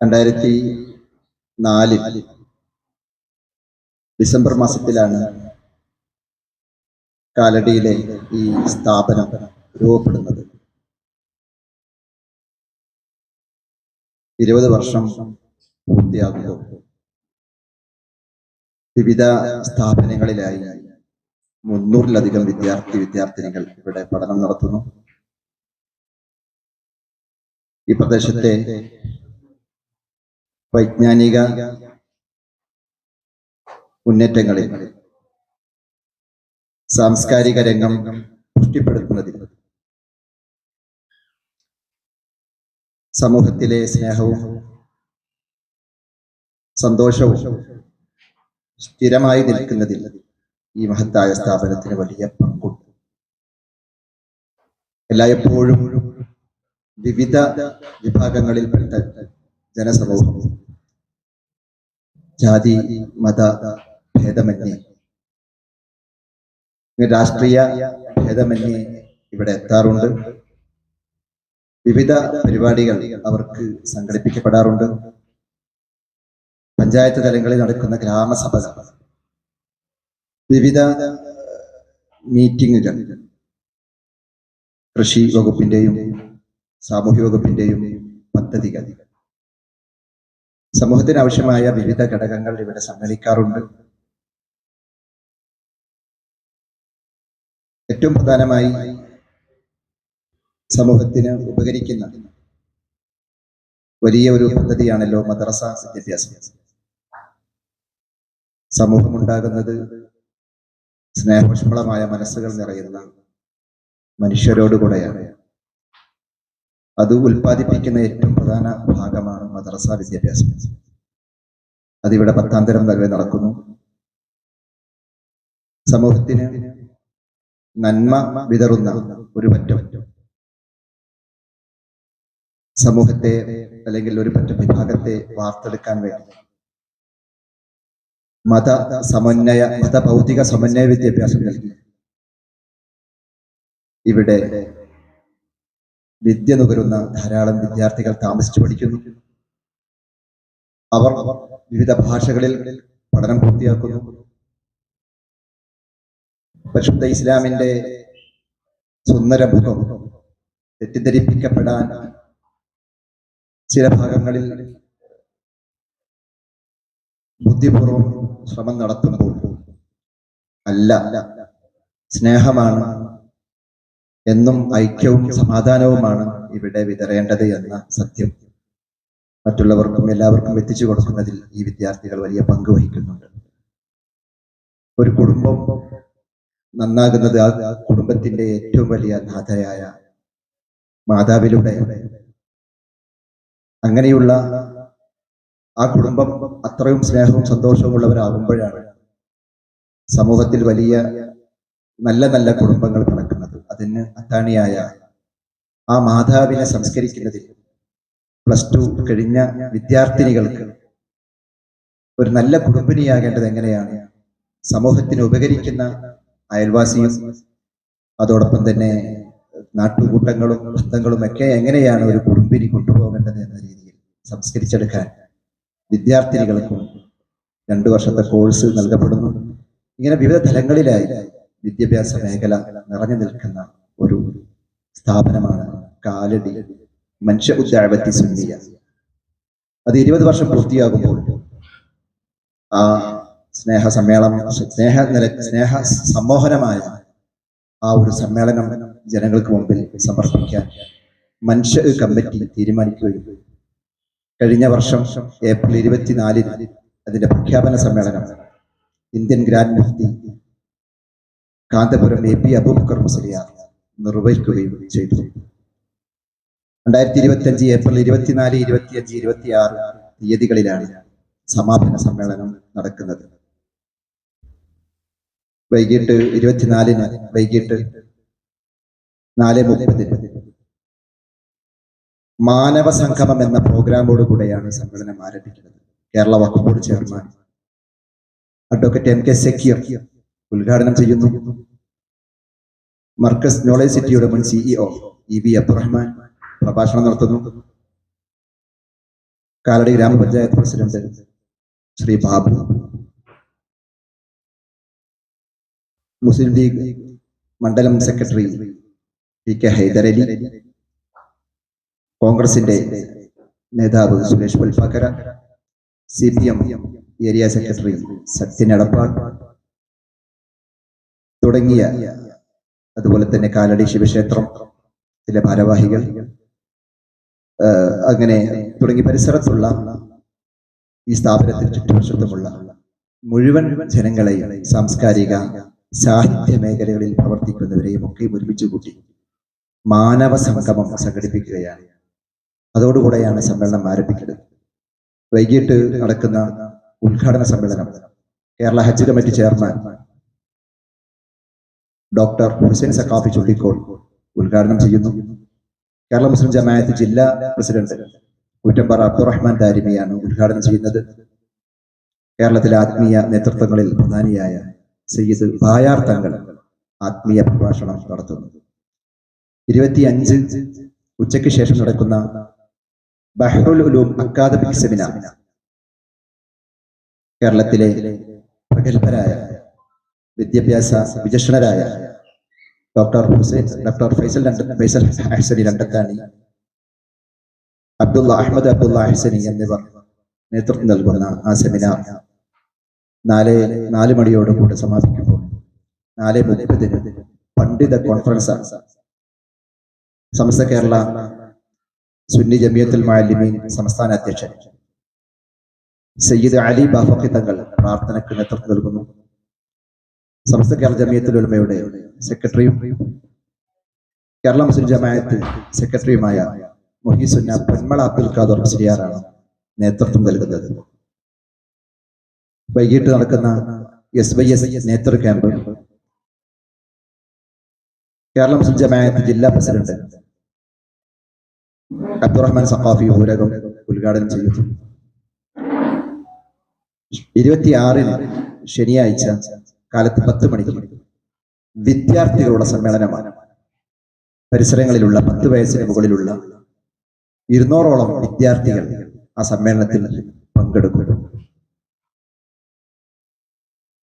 രണ്ടായിരത്തി നാലിൽ ഡിസംബർ മാസത്തിലാണ് കാലടിയിലെ ഈ സ്ഥാപനം രൂപപ്പെടുന്നത്. ഇരുപത് വർഷം പൂർത്തിയാകുമ്പോൾ വിവിധ സ്ഥാപനങ്ങളിലായി മുന്നൂറിലധികം വിദ്യാർത്ഥി വിദ്യാർത്ഥിനികൾ ഇവിടെ പഠനം നടത്തുന്നു. ഈ പ്രദേശത്തെ വൈജ്ഞാനിക മുന്നേറ്റങ്ങളിൽ സാംസ്കാരിക രംഗം പുഷ്ടിപ്പെടുത്തുന്നതിൽ സമൂഹത്തിലെ സ്നേഹവും സന്തോഷവും സ്ഥിരമായി നിൽക്കുന്നതിൽ ഈ മഹത്തായ സ്ഥാപനത്തിന് വലിയ പങ്കുണ്ട്. എല്ലായ്പ്പോഴും വിവിധ വിഭാഗങ്ങളിൽപ്പെട്ട ജനസമൂഹം ജാതി മത ഭേദമന്യേ. രാഷ്ട്രീയ ഭേദമന്യേ ഇവിടെ എത്താറുണ്ട്. വിവിധ പരിപാടികൾ അവർക്ക് സംഘടിപ്പിക്കപ്പെടാറുണ്ട്. പഞ്ചായത്ത് തലങ്ങളിൽ നടക്കുന്ന ഗ്രാമസഭ വിവിധ മീറ്റിങ്ങുകൾ കൃഷി വകുപ്പിന്റെയും സാമൂഹ്യ വകുപ്പിന്റെയും പദ്ധതികൾ. സമൂഹത്തിന് ആവശ്യമായ വിവിധ ഘടകങ്ങൾ ഇവിടെ സമ്മേളിക്കാറുണ്ട്. ഏറ്റവും പ്രധാനമായി സമൂഹത്തിന് ഉപകരിക്കുന്ന വലിയ ഒരു പദ്ധതിയാണല്ലോ മദ്രസ വിദ്യാഭ്യാസം. സമൂഹമുണ്ടാകുന്നത് സ്നേഹോഷ്മളമായ മനസ്സുകൾ നിറയുന്ന മനുഷ്യരോടുകൂടെയാണ്. അത് ഉൽപ്പാദിപ്പിക്കുന്ന ഏറ്റവും പ്രധാന ഭാഗമാണ് മദ്രസ വിദ്യാഭ്യാസം. അതിവിടെ പത്താം തരം വരെ നടക്കുന്നു. സമൂഹത്തിന് നന്മ വിതറുന്ന ഒരു പറ്റം. സമൂഹത്തെ അല്ലെങ്കിൽ ഒരു പറ്റം വിഭാഗത്തെ വാർത്തെടുക്കാൻ വേണ്ടി മത സമന്വയ മത ഭൗതിക സമന്വയ വിദ്യാഭ്യാസം നൽകി. ഇവിടെ വിദ്യ നുകരുന്ന ധാരാളം വിദ്യാർത്ഥികൾ താമസിച്ചു പഠിക്കുന്നു. അവർ വിവിധ ഭാഷകളിൽ പഠനം പൂർത്തിയാക്കുന്നു. പരിശുദ്ധ ഇസ്ലാമിന്റെ സുന്ദര മുഖം തെറ്റിദ്ധരിപ്പിക്കപ്പെടാൻ ചില ഭാഗങ്ങളിൽ ബുദ്ധിപൂർവം ശ്രമം നടത്തുമ്പോൾ അല്ല. സ്നേഹമാണ് എന്നും ഐക്യവും സമാധാനവുമാണ് ഇവിടെ വിതരേണ്ടത് എന്ന സത്യം. മറ്റുള്ളവർക്കും എല്ലാവർക്കും എത്തിച്ചു കൊടുക്കുന്നതിൽ ഈ വിദ്യാർത്ഥികൾ വലിയ പങ്ക് വഹിക്കുന്നുണ്ട്. ഒരു കുടുംബം നന്നാകുന്നത് ആ കുടുംബത്തിന്റെ ഏറ്റവും വലിയ നാഥയായ മാതാവിലൂടെ. അങ്ങനെയുള്ള ആ കുടുംബം അത്രയും സ്നേഹവും സന്തോഷവും ഉള്ളവരാകുമ്പോഴാണ് സമൂഹത്തിൽ വലിയ നല്ല നല്ല കുടുംബങ്ങൾ അതിന് അത്താണിയായ ആ മാതാവിനെ സംസ്കരിക്കുന്നതിൽ പ്ലസ് ടു കഴിഞ്ഞ വിദ്യാർത്ഥിനികൾക്ക് ഒരു നല്ല കുടുംബിനിയാകേണ്ടത് എങ്ങനെയാണ്? സമൂഹത്തിന് ഉപകരിക്കുന്ന അയൽവാസിയും അതോടൊപ്പം തന്നെ നാട്ടുകൂട്ടങ്ങളും ബന്ധങ്ങളും ഒക്കെ എങ്ങനെയാണ് ഒരു കുടുംബിനി കൊണ്ടുപോകേണ്ടത് എന്ന രീതിയിൽ സംസ്കരിച്ചെടുക്കാൻ വിദ്യാർത്ഥിനികൾക്കും രണ്ടു വർഷത്തെ കോഴ്സ് നൽകപ്പെടുന്നു. ഇങ്ങനെ വിവിധ തലങ്ങളിലായി വിദ്യാഭ്യാസ മേഖല നിറഞ്ഞു നിൽക്കുന്ന ഒരു സ്ഥാപനമാണ് കാലടി മനുഷ്യ ഉദ്യാപത്തി സുന്നിയ അത് ഇരുപത് വർഷം പൂർത്തിയാകുമ്പോൾ ആ സ്നേഹ സമ്മേളനം സ്നേഹ നില സ്നേഹ സമ്മോഹനമായ ആ ഒരു സമ്മേളനം ജനങ്ങൾക്ക് മുമ്പിൽ സമർപ്പിക്കാൻ മനുഷ്യ കമ്മിറ്റി തീരുമാനിക്കുകയും കഴിഞ്ഞ വർഷം ഏപ്രിൽ ഇരുപത്തിനാലിന് അതിന്റെ പ്രഖ്യാപന സമ്മേളനം ഇന്ത്യൻ ഗ്രാൻഡ് മുഫ്തി കാന്തപുരം എ പി അബൂബക്കർ മുസ്ലിയാർ നിർവഹിക്കുകയും ചെയ്തു. രണ്ടായിരത്തി ഇരുപത്തി അഞ്ച് ഏപ്രിൽ ഇരുപത്തിനാല് ഇരുപത്തിയഞ്ച് ഇരുപത്തി ആറ് തീയതികളിലാണ് സമാപന സമ്മേളനം നടക്കുന്നത്. വൈകിട്ട് ഇരുപത്തിനാലിന് വൈകിട്ട് നാല് മുപ്പതിന് മാനവ സംഗമം എന്ന പ്രോഗ്രാമോട് കൂടെയാണ് സമ്മേളനം ആരംഭിക്കുന്നത്. Kerala Waqf chairman advocate M K Zakir ഉദ്ഘാടനം ചെയ്യുന്നു മർക്കസ് നോളജ് സിറ്റിയുടെ മുൻ സിഇഒ ഇ വി അബ്ദുറഹ്മാൻ പ്രഭാഷണം നടത്തുന്നു. കാലടി ഗ്രാമപഞ്ചായത്ത് president Shri Babu. Muslim League മണ്ഡലം സെക്രട്ടറി പി കെ ഹൈദരലി കോൺഗ്രസിന്റെ നേതാവ് Suresh Pulfakkara C P M area secretary Sathyan Edappal. തുടങ്ങിയ അതുപോലെ തന്നെ കാലടി ശിവക്ഷേത്രം ചില ഭാരവാഹികൾ അങ്ങനെ തുടങ്ങി പരിസരത്തുള്ള ഈ സ്ഥാപനത്തിന് ചുറ്റുവശത്തുമുള്ള മുഴുവൻ ജനങ്ങളെയും സാംസ്കാരിക സാഹിത്യ മേഖലകളിൽ പ്രവർത്തിക്കുന്നവരെയും ഒക്കെ ഒരുമിച്ച് കൂട്ടി മാനവ സംഗമം സംഘടിപ്പിക്കുകയാണ്. അതോടുകൂടെയാണ് സമ്മേളനം ആരംഭിക്കുന്നത്. വൈകിട്ട് നടക്കുന്ന ഉദ്ഘാടന സമ്മേളനം Kerala Hajj committee chairman doctor Hussain Saqafi Chullikkol ഉദ്ഘാടനം ചെയ്യുന്നു. കേരള മുസ്ലിം ജമാഅത്ത് ജില്ലാ പ്രസിഡന്റ് കുറ്റമ്പാറ അബ്ദുറഹ്മാൻ ദാരിമിയാണ് ഉദ്ഘാടനം ചെയ്യുന്നത്. കേരളത്തിലെ ആത്മീയ നേതൃത്വങ്ങളിൽ പ്രധാനിയായ സയ്യിദ് ബായാർ തങ്ങൾ ആത്മീയ പ്രഭാഷണം നടത്തുന്നു. ഇരുപത്തി അഞ്ച് ഉച്ചയ്ക്ക് ശേഷം നടക്കുന്ന ബഹ്റുൽ ഉലൂം അക്കാദമിക് സെമിനാർ കേരളത്തിലെ പ്രഗത്ഭരായ വിദ്യാഭ്യാസ വിചക്ഷണരായ ഡോക്ടർ ഹുസൈൻ ഡോക്ടർ ഫൈസൽ ഫൈസൽ ഹസനി രണ്ടത്താണി അബ്ദുള്ള അഹമ്മദ് അബ്ദുള്ള ഹസനി എന്നിവർ നേതൃത്വം നൽകുന്ന ആ സെമിനാർ നാല് നാല് മണിയോടുകൂടി സമാപിക്കുമ്പോൾ നാല് മുപ്പതിന് പണ്ഡിത കോൺഫറൻസ് സമസ്ത കേരള സുന്നി ജമിയത്തുൽ മാലിമീൻ സംസ്ഥാന അധ്യക്ഷൻ സയ്യിദ് അലി ബാഫക്കി തങ്ങൾ പ്രാർത്ഥനയ്ക്ക് നേതൃത്വം നൽകുന്നു. സമസ്ത കേരള ജമിയത്തിൽ ഉലമയുടെ സെക്രട്ടറിയും കേരള മുസ്ലിം ജമായത്ത് സെക്രട്ടറിയുമായ മൊഹീസുന്ന പൊന്മള അബ്ദുൽ ഖാദർ മുസ്ലിയാറാണ് നേതൃത്വം നൽകുന്നത്. വൈകിട്ട് നടക്കുന്ന എസ് വൈ എസ് നേതൃ ക്യാമ്പ് കേരള മുസ്ലിം ജമായത്ത് ജില്ലാ പ്രസിഡന്റ് അബ്ദുറഹ്മാൻ സഖാഫി ഊരകം ഉദ്ഘാടനം ചെയ്യുന്നു ഇരുപത്തിയാറിന് ശനിയാഴ്ച കാലത്ത് പത്ത് മണിക്ക് വിദ്യാർത്ഥികളുടെ സമ്മേളനമാണ്. പരിസരങ്ങളിലുള്ള പത്ത് വയസ്സിന് മുകളിലുള്ള ഇരുന്നൂറോളം വിദ്യാർത്ഥികൾ ആ സമ്മേളനത്തിൽ പങ്കെടുക്കും.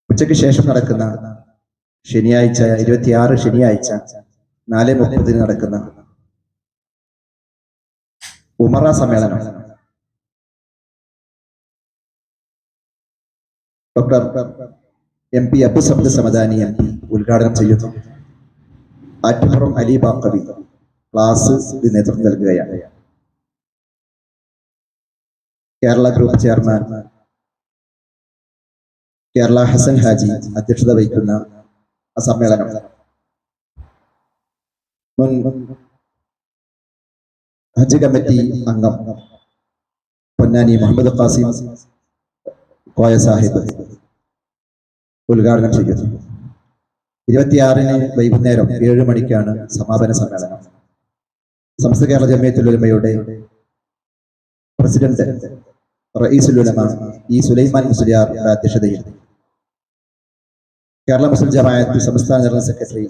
ഉച്ചയ്ക്ക് ശേഷം നടക്കുന്ന ശനിയാഴ്ച ഇരുപത്തിയാറ് ശനിയാഴ്ച നാല് മുപ്പതിന് നടക്കുന്ന ഉമറ സമ്മേളനം. Doctor M P Abu സബ്ദ് Samadani M P ഉദ്ഘാടനം ചെയ്യുന്നു. ആറ്റുപുറം അലി ബാക്കവി ക്ലാസ് നേതൃത്വം നൽകുകയാണ്. കേരള ഗ്രൂപ്പ് ചെയർമാൻ കേരള ഹസൻ ഹാജി അധ്യക്ഷത വഹിക്കുന്ന സമ്മേളനം മുൻ ഹജ്ജ് കമ്മിറ്റി അംഗം പൊന്നാനി മുഹമ്മദ് ഖാസിം കോയ സാഹിബ് ഉദ്ഘാടനം ചെയ്യുന്നു ഇരുപത്തിയാറിന് വൈകുന്നേരം ഏഴ് മണിക്കാണ് സമാപന സമ്മേളനം. സംസ്ഥ കേരള ജമിയത്തുൽ ഉലമയുടെ പ്രസിഡന്റ് റയീസുൽ ഉലമ ഇ സുലൈമാൻ മുസ്ലിയാർ അധ്യക്ഷതയിൽ കേരള മുസ്ലിം ജമാഅത്ത് സംസ്ഥാന ജനറൽ സെക്രട്ടറി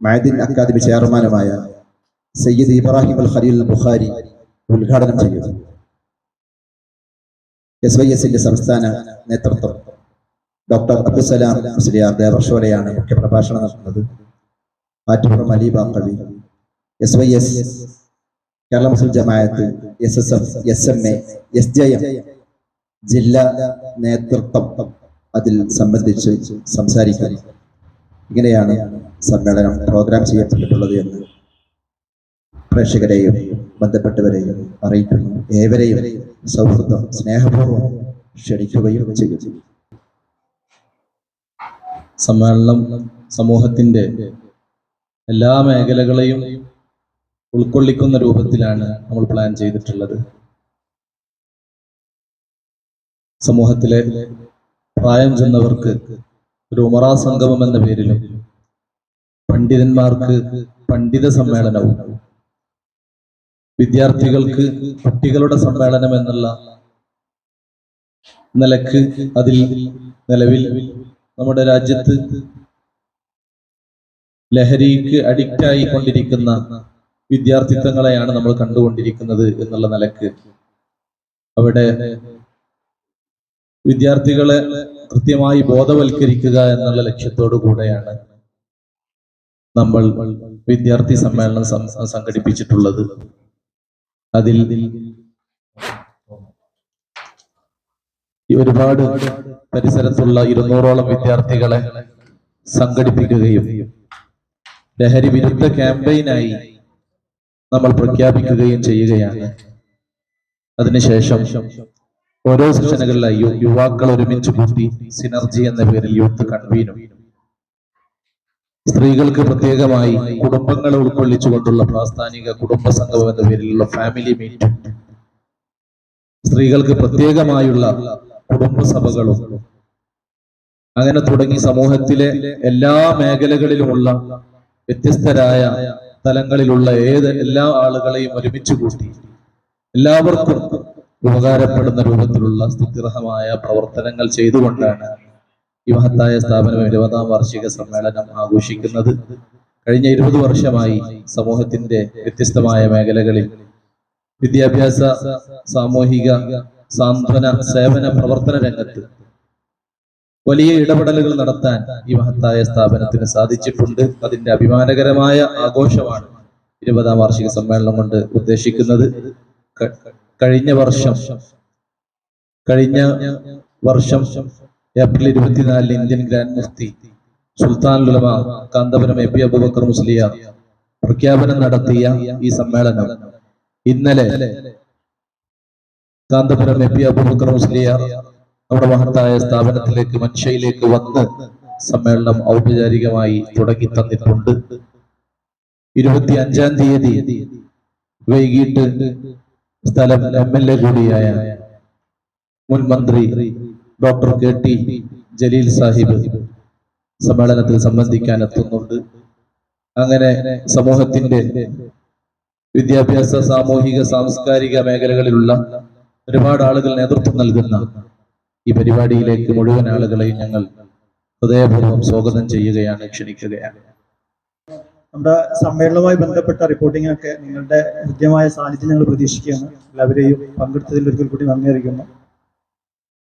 മഹദിൻ അക്കാദമി ചെയർമാനുമായ സയ്യിദ് ഇബ്രാഹിം അൽ ഖലീൽ ബുഖാരി ഉദ്ഘാടനം ചെയ്യുന്നു എസ് വൈ എസിന്റെ സംസ്ഥാന നേതൃത്വം ഡോക്ടർ അബ്ദുസലാം മുസ്ലിയാർ ദേവർഷോലയാണ് മുഖ്യ പ്രഭാഷണം നടത്തുന്നത്. Attupuram Ali Baqavi S Y S Kerala Muslim Jamaath S S F S M A S J M ജില്ലാ നേതൃത്വം അതിൽ സംബന്ധിച്ച് സംസാരിക്കാൻ ഇങ്ങനെയാണ് സമ്മേളനം പ്രോഗ്രാം ചെയ്യപ്പെട്ടിട്ടുള്ളത് എന്ന് പ്രേക്ഷകരെയും ബന്ധപ്പെട്ടവരെയും അറിയിക്കുന്നു. ഏവരെയും സൗഹൃദം സ്നേഹപൂർവം ക്ഷണിക്കുകയും ചെയ്യുന്നു സമ്മേളനം സമൂഹത്തിന്റെ എല്ലാ മേഖലകളെയും ഉൾക്കൊള്ളിക്കുന്ന രൂപത്തിലാണ് നമ്മൾ പ്ലാൻ ചെയ്തിട്ടുള്ളത്. സമൂഹത്തിലെ പ്രായം ചെന്നവർക്ക് ഒരു ഉമറാ സംഗമം എന്ന പേരിലും പണ്ഡിതന്മാർക്ക് പണ്ഡിത സമ്മേളനവും വിദ്യാർത്ഥികൾക്ക് കുട്ടികളുടെ സമ്മേളനം എന്നുള്ള നിലയ്ക്ക് അതിൽ നിലവിൽ നമ്മുടെ രാജ്യത്ത് ലഹരിക്ക് അഡിക്റ്റ് ആയിക്കൊണ്ടിരിക്കുന്ന വിദ്യാർത്ഥിത്വങ്ങളെയാണ് നമ്മൾ കണ്ടുകൊണ്ടിരിക്കുന്നത് എന്നുള്ള നിലയ്ക്ക്. അവിടെ വിദ്യാർത്ഥികളെ കൃത്യമായി ബോധവൽക്കരിക്കുക എന്നുള്ള ലക്ഷ്യത്തോടു കൂടെയാണ് നമ്മൾ വിദ്യാർത്ഥി സമ്മേളനം സംഘടിപ്പിച്ചിട്ടുള്ളത്. അതിൽ ഒരുപാട് പരിസരത്തുള്ള ഇരുന്നൂറോളം വിദ്യാർത്ഥികളെ സംഘടിപ്പിക്കുകയും ലഹരി വിരുദ്ധ ക്യാമ്പയിനായി നമ്മൾ പ്രഖ്യാപിക്കുകയും ചെയ്യുകയാണ്. അതിനുശേഷം ഓരോ സെഷനുകളിലായി യുവാക്കൾ ഒരുമിച്ച് കൂട്ടി സിനർജി എന്ന പേരിൽ യൂത്ത് കൺവീനും. സ്ത്രീകൾക്ക് പ്രത്യേകമായി കുടുംബങ്ങളെ ഉൾക്കൊള്ളിച്ചുകൊണ്ടുള്ള പ്രാസ്ഥാനിക കുടുംബ സംഗമം എന്ന പേരിലുള്ള ഫാമിലി മീറ്റും സ്ത്രീകൾക്ക് പ്രത്യേകമായുള്ള കുടുംബസഭകളും അങ്ങനെ തുടങ്ങി സമൂഹത്തിലെ എല്ലാ മേഖലകളിലുമുള്ള വ്യത്യസ്തരായ തലങ്ങളിലുള്ള ഏത് എല്ലാ ആളുകളെയും ഒരുമിച്ച് കൂട്ടി എല്ലാവർക്കും ഉപകാരപ്പെടുന്ന രൂപത്തിലുള്ള സ്തുതിർഹമായ പ്രവർത്തനങ്ങൾ ചെയ്തുകൊണ്ടാണ് ഈ മഹത്തായ സ്ഥാപനം ഇരുപതാം വാർഷിക സമ്മേളനം ആഘോഷിക്കുന്നത്. കഴിഞ്ഞ ഇരുപത് വർഷമായി സമൂഹത്തിന്റെ വ്യത്യസ്തമായ മേഖലകളിൽ വിദ്യാഭ്യാസ സാമൂഹിക സാന്ത്വന സേവന പ്രവർത്തന രംഗത്ത് വലിയ ഇടപെടലുകൾ നടത്താൻ ഈ മഹത്തായ സ്ഥാപനത്തിന് സാധിച്ചിട്ടുണ്ട്. അതിന്റെ അഭിമാനകരമായ ആഘോഷമാണ് ഇരുപതാം വാർഷിക സമ്മേളനം കൊണ്ട് ഉദ്ദേശിക്കുന്നത്. കഴിഞ്ഞ വർഷം കഴിഞ്ഞ വർഷം ഏപ്രിൽ ഇരുപത്തിനാലിൽ ഇന്ത്യൻ ഗ്രാൻഡ് മുഫ്തി സുൽത്താൻ ലുലമ കാന്തപുരം എ പി അബുബക്കർ മുസ്ലിയ പ്രഖ്യാപനം നടത്തിയ ഈ സമ്മേളനം ഇന്നലെ കാന്തപുരം എ പി അബൂബക്കർ മുസ്ലിയ നമ്മുടെ മഹത്തായ സ്ഥാപനത്തിലേക്ക് മനുഷ്യയിലേക്ക് വന്ന് സമ്മേളനം ഔപചാരികമായി തുടങ്ങി തന്നിട്ടുണ്ട്. ഇരുപത്തി അഞ്ചാം തീയതി വൈകിട്ട് സ്ഥലം എം എൽ എ കൂടിയായ മുൻ മന്ത്രി doctor K T Jaleel Sahib സമ്മേളനത്തിൽ സംബന്ധിക്കാൻ എത്തുന്നുണ്ട് അങ്ങനെ സമൂഹത്തിന്റെ വിദ്യാഭ്യാസ സാമൂഹിക സാംസ്കാരിക മേഖലകളിലുള്ള ഒരുപാട് ആളുകൾ നേതൃത്വം നൽകുന്ന ഈ പരിപാടിയിലേക്ക് മുഴുവൻ ആളുകളെയും ഞങ്ങൾ ഹൃദയപൂർവം സ്വാഗതം ചെയ്യുകയാണ് ക്ഷണിക്കുകയാണ്. നമ്മുടെ സമ്മേളനവുമായി ബന്ധപ്പെട്ട റിപ്പോർട്ടിംഗ് ഒക്കെ നിങ്ങളുടെ ഹൃദ്യമായ സാന്നിധ്യം ഞങ്ങൾ പ്രതീക്ഷിക്കുകയാണ്. എല്ലാവരെയും പങ്കെടുത്തതിൽ ഒരിക്കൽ കൂടി നന്ദി അറിയിക്കുന്നു.